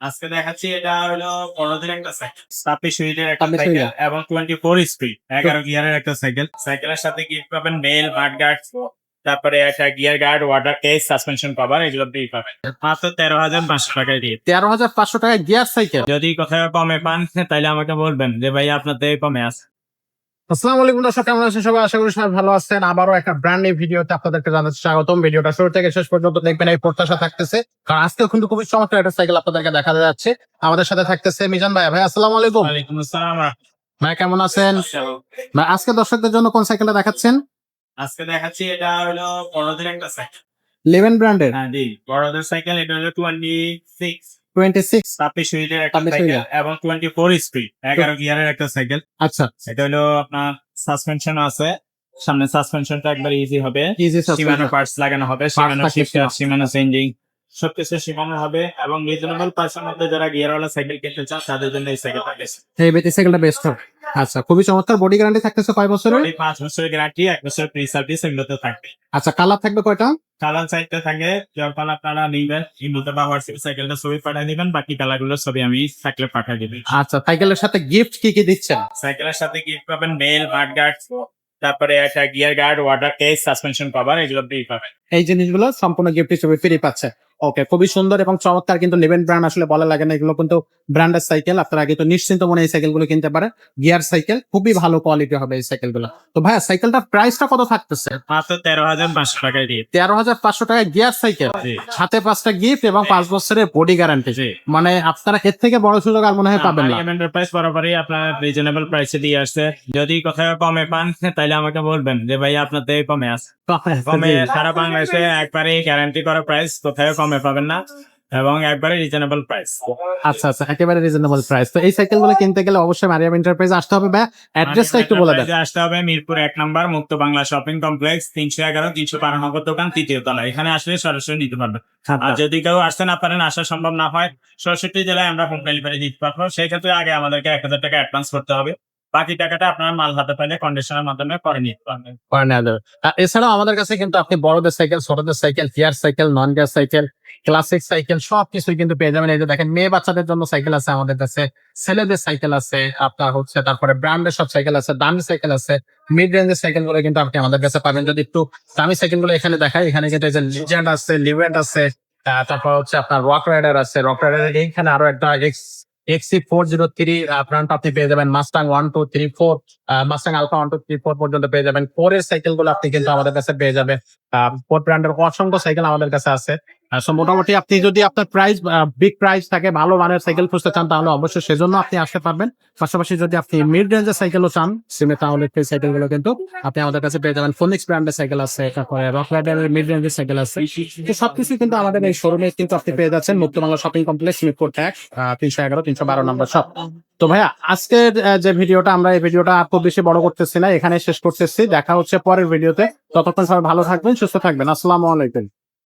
আজকে দেখাচ্ছি এটা হলো পনেরো একটা সাইকেল ছাব্বিশ হুইলের একটা সাইকেল এবং টোয়েন্টি ফোর স্পিড এগারো গিয়ারের একটা সাইকেল সাইকেলের সাথে গিফট পাবেন? মেল মাড গার্ড তারপরে একটা gear guard water case suspension cover এগুলো দিয়ে পাবেন। মাত্র তেরো হাজার পাঁচশো টাকায় দিয়ে। তেরো হাজার পাঁচশো টাকায় গিয়ার সাইকেল যদি কোথাও কমে পান তাহলে আমাকে বলবেন যে ভাই আপনার থেকে কমে আছে। আসসালামু আলাইকুম দর্শক কেমন আছেন সবাই? আশা করি সবাই ভালো আছেন। আবারও একটা ব্র্যান্ড নিউ ভিডিওতে আপনাদেরকে জানাচ্ছি স্বাগতম। ভিডিওটা শুরু থেকে শেষ পর্যন্ত দেখবেন এই প্রত্যাশা থাকতেছে। কারণ আজকে কিন্তু খুবই চমৎকার একটা সাইকেল আপনাদেরকে দেখা যাচ্ছে। আমাদের সাথে থাকতেছে মিজান ভাই। ভাই আসসালামু আলাইকুম। ওয়ালাইকুম আসসালাম। ভাই কেমন আছেন? ভাই আজকে দর্শকদের জন্য কোন সাইকেলটা দেখাচ্ছেন? আজকে দেখাচ্ছি এটা হলো দিন একটা সাইকেল লেভেন ব্র্যান্ডের হ্যাঁ জি। বড়দের সাইকেল এটা হলো টোয়েন্টি সিক্স টোয়েন্টি সিক্স ছাব্বিশ হুইলের একটা সাইকেল এবং টোয়েন্টি ফোর স্পিড এগারো গিয়ারের একটা সাইকেল আচ্ছা। এটা হলো আপনার সাসপেনশন আছে। সামনে সাসপেনশনটা একবার ইজি হবে। ইজি সীমানো পার্টস লাগানো হবে সীমানো থাকবে শিফটার সীমানো। সীমানো চেঞ্জিং সবকিছু সীমানো হবে এবং রিজনেবল প্রাইসের মধ্যে যারা গিয়ারওয়ালা সাইকেল কিনতে চান তাদের জন্য এই সাইকেলটা বেশি এই বেটি সাইকেলটা বেস্ট হবে। আচ্ছা খুবই চমৎকার। বডি গ্যারান্টি থাকতেছে কয় বছরের? পাঁচ বছরের গ্যারান্টি এক বছর ফ্রি সার্ভিস এগুলোতে থাকবে। আচ্ছা কালার থাকবে কয়টা? কালার সাইডটা থাকে যখন আপনারা নিবেন ইমুতে বা হোয়াটসঅ্যাপ সাইকেলটা ছবি পাঠিয়ে দিবেন বাকি কালারগুলো ছবি আমি সাইকেলে পাঠিয়ে দিবেন আচ্ছা সাইকেলের সাথে গিফট কি কি দিচ্ছেন? সাইকেলের সাথে গিফট পাবেন বেল মাড গার্ড তারপরে একটা gear guard water case suspension cover এগুলো ফ্রি পাবেন। এই জিনিসগুলো সম্পূর্ণ গিফট হিসেবে ফ্রি পাচ্ছে। ওকে খুবই সুন্দর এবং চমৎকার কিন্তু নেবেন ব্র্যান্ড আসলে বলা লাগে না। এগুলো কিন্তু ব্র্যান্ডের সাইকেল আপনারা আগে তো নিশ্চিন্ত মনে এই সাইকেলগুলো কিনতে পারেন। গিয়ার সাইকেল খুবই ভালো কোয়ালিটি হবে এই সাইকেলগুলো। তো ভাইয়া সাইকেলটার প্রাইসটা কত থাকতেছে? তেরো হাজার পাঁচশো টাকায় তেরো হাজার পাঁচশো টাকায় গিয়ার সাইকেল সাথে পাঁচটা গিফট এবং পাঁচ বছরের বডি গ্যারান্টি মানে আপনারা এর থেকে বড় সুযোগ আর মনে হয় পাবেন না। প্রাইস বরাবরই আপনার রিজনেবল প্রাইসে দিয়ে আসছে। যদি কোথাও কমে পান তাহলে আমাকে বলবেন যে ভাই আপনার কমে আছে। কমে সারা বাংলাদেশে একবারে গ্যারান্টি করা প্রাইস কোথাও কমে পাবেন না এবং একবারে রিজনেবল প্রাইস আচ্ছা আচ্ছা একেবারে রিজনেবল প্রাইস তো এই সাইকেলগুলো কিনতে গেলে অবশ্যই মারিয়াম এন্টারপ্রাইজ আসতে হবে ভাই অ্যাড্রেসটা একটু বলে দেন। আসতে হবে মিরপুর এক নম্বর মুক্ত বাংলা শপিং কমপ্লেক্স তিনশো এগারো তিনশো বারো নম্বর দোকান তৃতীয় তলা। এখানে আসলে সরাসরি নিতে পারবেন। আর যদি কেউ আসতে না পারেন আসা সম্ভব না হয় সরস্বতী জেলায় আমরা হোম ডেলিভারি দিতে পারব। সেই ক্ষেত্রে আগে আমাদেরকে এক হাজার টাকা অ্যাডভান্স করতে হবে। বাকি টাকাটা আপনার মাল হাতে পাইলে কন্ডিশনের মাধ্যমে করে নিতে পারবেন। করে নেওয়া যাবে। আর এছাড়াও আমাদের কাছে কিন্তু আপনি বড়দের সাইকেল ছোটদের cycle gear cycle non gear cycle classic cycle সবকিছুই কিন্তু পেয়ে যাবেন। এই যে দেখেন, মেয়ে বাচ্চাদের জন্য সাইকেল আছে, আমাদের কাছে ছেলেদের সাইকেল আছে, আপনার হচ্ছে তারপরে ব্র্যান্ডের সব সাইকেল আছে, দামি সাইকেল আছে মিড রেঞ্জের সাইকেলগুলো কিন্তু আপনি আমাদের কাছে পাবেন। যদি একটু দামি সাইকেলগুলো এখানে দেখাই, এখানে কিন্তু লিজেন্ড আছে লিভেন্ট আছে তারপর হচ্ছে আপনার রক রাইডার আছে। রক রাইডার এইখানে আরও একটা এক্স এক্সি ফোর জিরো থ্রি আপনি পেয়ে যাবেন। Mustang one two three four Mustang alpha one two three four পর্যন্ত পেয়ে যাবেন। সাইকেলগুলো আপনি কিন্তু আমাদের কাছে পেয়ে যাবেন। ফোর ব্র্যান্ডের অসংখ্য সাইকেল আমাদের কাছে আছে। মোটামুটি আপনি যদি আপনার প্রাইস বিগ প্রাইস থাকে, ভালো মানের সাইকেল খুঁজতে চান, তাহলে অবশ্যই সেজন্য আপনি আসতে পারবেন। পাশাপাশি যদি আপনি মিড রেঞ্জের সাইকেলও চান সিমে তাহলে সেই সাইকেলগুলো কিন্তু আপনি আমাদের কাছে পেয়ে যাবেন। ফোনিক্স ব্র্যান্ডের সাইকেল আছে, তারপরে রক রাইডারের মিড রেঞ্জের সাইকেল আছে। তো সবকিছু কিন্তু আমাদের এই শোরুমে কিন্তু আপনি পেয়ে যাচ্ছেন। Mukto Bangla shopping complex Mirpur tag তিনশো এগারো, তিনশো বারো নম্বর সব তো ভাইয়া, আজকের যে ভিডিওটা, আমরা এই ভিডিওটা খুব বেশি বড় করতেছি না এখানে শেষ করতেছি। দেখা হচ্ছে পরের ভিডিওতে। ততক্ষণ সবাই ভালো থাকবেন, সুস্থ থাকবেন। আসসালামু আলাইকুম।